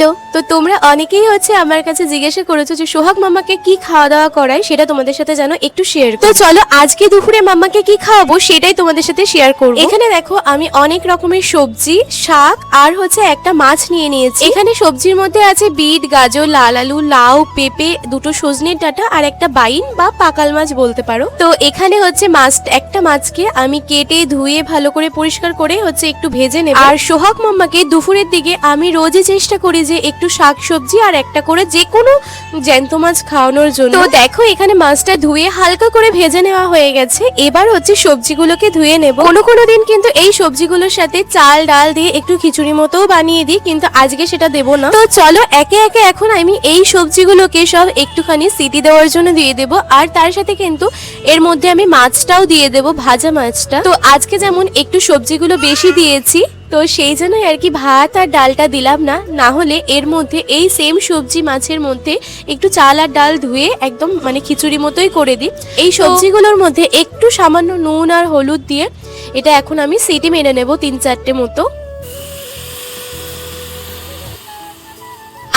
Hello, তো তোমরা অনেকেই হচ্ছে আমার কাছে জিজ্ঞাসা করেছ যে সোহাগ মামাকে কি খাওয়া দাওয়া করায়, সেটা তোমাদের সাথে জানো একটু শেয়ার তো চলো, আজকে দুপুরে মামাকে কি খাওয়াবো, সেটাই তোমাদের সাথে শেয়ার করব। এখানে দেখো, আমি অনেক রকমের সবজি, শাক আর হচ্ছে একটা মাছ নিয়ে নিয়েছি। এখানে সবজির মধ্যে আছে বিট, গাজর, লাল আলু, লাউ, পেঁপে, দুটো সজনের ডাঁটা আর একটা বাইন বা পাকাল মাছ বলতে পারো। তো এখানে হচ্ছে মাছ একটা মাছকে আমি কেটে, ধুয়ে, ভালো করে পরিষ্কার করে হচ্ছে একটু ভেজে নেব। আর সোহাগ মাম্মাকে দুপুরের দিকে আমি রোজই চেষ্টা করি যে একটু শাক সবজি আর একটা করে যে কোনো জ্যান্ত মাছ খাওয়ানোর জন্য। তো দেখো, এখানে মাছটা ধুয়ে হালকা করে ভেজে নেওয়া হয়ে গেছে। এবার হচ্ছে সবজিগুলোকে ধুয়ে নেব। কোনো কোনো দিন কিন্তু এই সবজিগুলোর সাথে চাল, ডাল দিয়ে একটু খিচুড়ি মতোও বানিয়ে দিই, কিন্তু আজকে সেটা দেবো না। তো চলো, একে একে এখন আমি এই সবজিগুলোকে সব একটুখানি সিটি দেওয়ার জন্য দিয়ে দেব। আর তার সাথে কিন্তু এর মধ্যে আমি মাছটাও দিয়ে দেব, ভাজা মাছটা। তো আজকে যেমন একটু সবজিগুলো বেশি দিয়েছি তো সেই জন্যই আর কি ভাত আর ডালটা দিলাম না। না হলে এর মধ্যে এই সেম সবজি মাছের মধ্যে একটু চাল আর ডাল ধুয়ে একদম মানে খিচুড়ি মতোই করে দিই। এই সবজিগুলোর মধ্যে একটু সামান্য নুন আর হলুদ দিয়ে এটা এখন আমি সিটি মেরে নেব তিন চারটে মতো।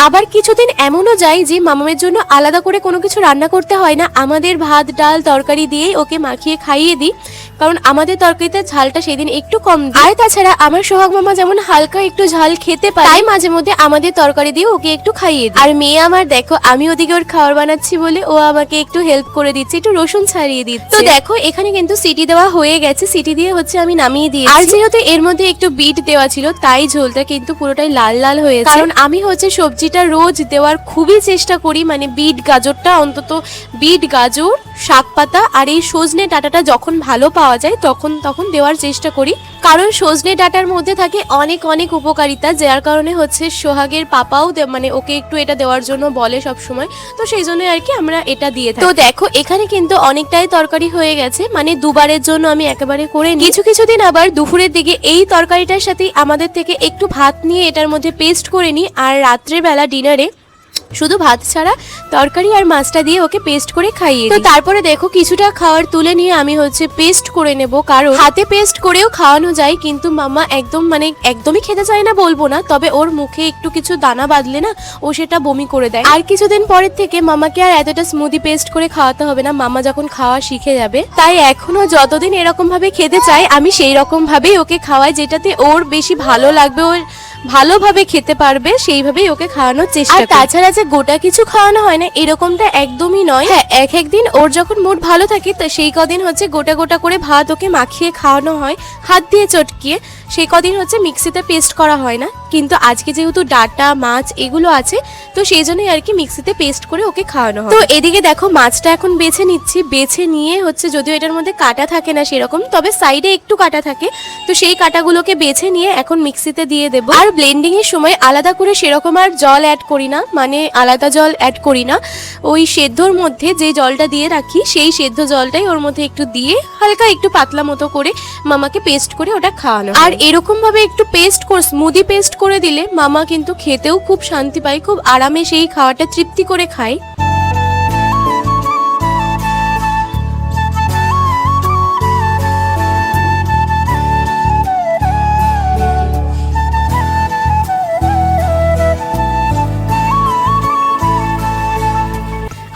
আবার কিছুদিন এমনও যায় যে মামামের জন্য আলাদা করে কোনো কিছু রান্না করতে হয় না। আমাদের ভাত, ডাল, তরকারি দিয়েই ওকে মাখিয়ে খাইয়ে দিই। কারণ আমাদের তরকারিতে ঝালটা সেদিন একটু কম দিই। আর তাছাড়া আমার সোহাগ মামা যেমন হালকা একটু ঝাল খেতে পারে, তাই মাঝে মধ্যে আমাদের তরকারি দিয়ে ওকে একটু খাইয়ে দিই। আর মেয়ে আমার, দেখো, আমি ওদিকে ওর খাবার বানাচ্ছি বলে ও আমাকে একটু হেল্প করে দিচ্ছে, একটু রসুন ছাড়িয়ে দিচ্ছে। তো দেখো, এখানে কিন্তু সিটি দেওয়া হয়ে গেছে। সিটি দিয়ে হচ্ছে আমি নামিয়ে দিয়েছি। আর যেহেতু এর মধ্যে একটু বিট দেওয়া ছিল, তাই ঝোলটা কিন্তু পুরোটাই লাল লাল হয়েছে। কারণ আমি হচ্ছে সবজিটা রোজ দেওয়ার খুবই চেষ্টা করি মানে বিট গাজরটা অন্তত বিট, গাজর, শাক পাতা আর এই সজনে ডাটাটা যখন ভালো পাওয়া যায় তখন তখন দেওয়ার চেষ্টা করি। কারণ সজনে ডাটার মধ্যে থাকে অনেক অনেক উপকারিতা, যার কারণে হচ্ছে সোহাগের পাপাও মানে ওকে একটু এটা দেওয়ার জন্য বলে সব সময় তো সেই জন্য আর কি আমরা এটা দিয়ে তো দেখো, এখানে কিন্তু অনেকটাই তরকারি হয়ে গেছে মানে দুবারের জন্য আমি একেবারে করে কিছু কিছু দিন আবার দুপুরের দিকে এই তরকারিটার সাথে আমাদের থেকে একটু ভাত নিয়ে এটার মধ্যে পেস্ট করে নিই আর রাত্রের বেলা ডিনারে শুধু ভাত ছাড়া তরকারি আর মাছটা দিয়ে ওকে পেস্ট করে খাইয়ে তো তারপরে দেখো কিছুটা খাওয়ার তুলে নিয়ে আমি হচ্ছে পেস্ট করে নেব কারণ হাতে পেস্ট করেও খাওয়ানো যায় কিন্তু মামা একদম মানে একদমই খেতে চায় না বলব না তবে ওর মুখে একটু কিছু দানা বাঁধলে না ও সেটা বমি করে দেয়। আর কিছুদিন পরের থেকে মামাকে আর এতটা স্মুদি পেস্ট করে খাওয়াতে হবে না মামা যখন খাওয়া শিখে যাবে। তাই এখনও যতদিন এরকম ভাবে খেতে চায় আমি সেই রকম ভাবেই ওকে খাওয়াই যেটাতে ওর বেশি ভালো লাগবে ওর ভালোভাবে খেতে পারবে সেইভাবেই ওকে খাওয়ানোর চেষ্টা আর তাছাড়া যে গোটা কিছু খাওয়ানো হয় না এরকমটা একদমই নয়। হ্যাঁ এক একদিন ওর যখন মুড ভালো থাকে তো সেই কদিন হচ্ছে গোটা গোটা করে ভাত ওকে মাখিয়ে খাওয়ানো হয় হাত দিয়ে চটকিয়ে। সেই কদিন হচ্ছে মিক্সিতে পেস্ট করা হয় না। কিন্তু আজকে যেহেতু ডাটা মাছ এগুলো আছে তো সেই জন্যই আর কি মিক্সিতে পেস্ট করে ওকে খাওয়ানো হয়। তো এদিকে দেখো মাছটা এখন বেছে নিচ্ছি। বেছে নিয়ে হচ্ছে যদিও এটার মধ্যে কাটা থাকে না সেরকম তবে সাইডে একটু কাটা থাকে। তো সেই কাটাগুলোকে বেছে নিয়ে এখন মিক্সিতে দিয়ে দেবো। আর ব্লেন্ডিং এর সময় আলাদা করে সেরকম আর জল অ্যাড করি না মানে আলাদা জল অ্যাড করি না। ওই সেদ্ধর মধ্যে যে জলটা দিয়ে রাখি, সেই সেদ্ধ জলটাই ওর মধ্যে একটু দিয়ে হালকা একটু পাতলা মতো করে মামাকে পেস্ট করে ওটা খাওয়ানো আর এরকম ভাবে একটু পেস্ট করে স্মুদি পেস্ট করে দিলে মামা কিন্তু খেতেও খুব শান্তি পায়, খুব আরামে সেই খাওয়াটা তৃপ্তি করে খায়।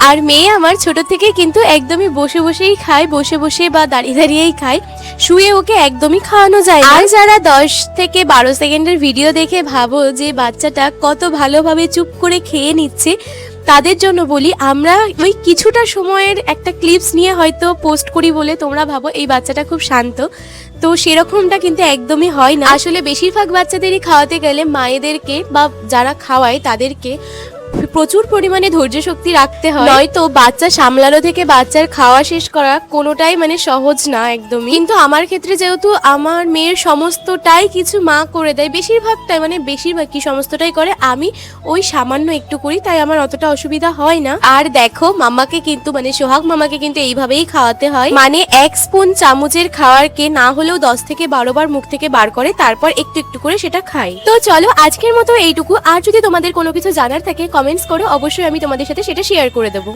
আর মেয়ে আমার ছোট থেকে কিন্তু একদমই বসে বসেই খায়, বসে বসে বা দাঁড়িয়ে দাঁড়িয়েই খায়। শুয়ে ওকে একদমই খাওয়ানো যায় আর যারা দশ থেকে বারো সেকেন্ডের ভিডিও দেখে ভাবো যে বাচ্চাটা কত ভালোভাবে চুপ করে খেয়ে নিচ্ছে, তাদের জন্য বলি, আমরা ওই কিছুটা সময়ের একটা ক্লিপস নিয়ে হয়তো পোস্ট করি বলে তোমরা ভাবো এই বাচ্চাটা খুব শান্ত। তো সেরকমটা কিন্তু একদমই হয় না। আসলে বেশিরভাগ বাচ্চাদেরই খাওয়াতে গেলে মায়েদেরকে বা যারা খাওয়ায় তাদেরকে প্রচুর পরিমাণে ধৈর্য শক্তি রাখতে হয়। নয়তো বাচ্চা সামলানো থেকে বাচ্চার খাওয়া শেষ করা কোনোটাই মানে সহজ না একদমই। কিন্তু আমার ক্ষেত্রে যেহেতু আমার মেয়ের সমস্তটাই কিছু মা করে দেয় বেশিরভাগটাই মানে বেশিরভাগ কি সমস্তটাই করে আমি ওই সামান্য একটু করি তাই আমার অতটা অসুবিধা হয় না। আর দেখো মামাকে কিন্তু মানে সোহাগ মামাকে কিন্তু এইভাবেই খাওয়াতে হয়। মানে এক স্পুন চামচের খাওয়ারকে না হলেও দশ থেকে বারো বার মুখ থেকে বার করে তারপর একটু একটু করে সেটা খাই তো চলো আজকের মতো এইটুকু। আর যদি তোমাদের কোনো কিছু জানার থাকে কমেন্টস করো অবশ্যই আমি তোমাদের সাথে সেটা শেয়ার করে দেবো।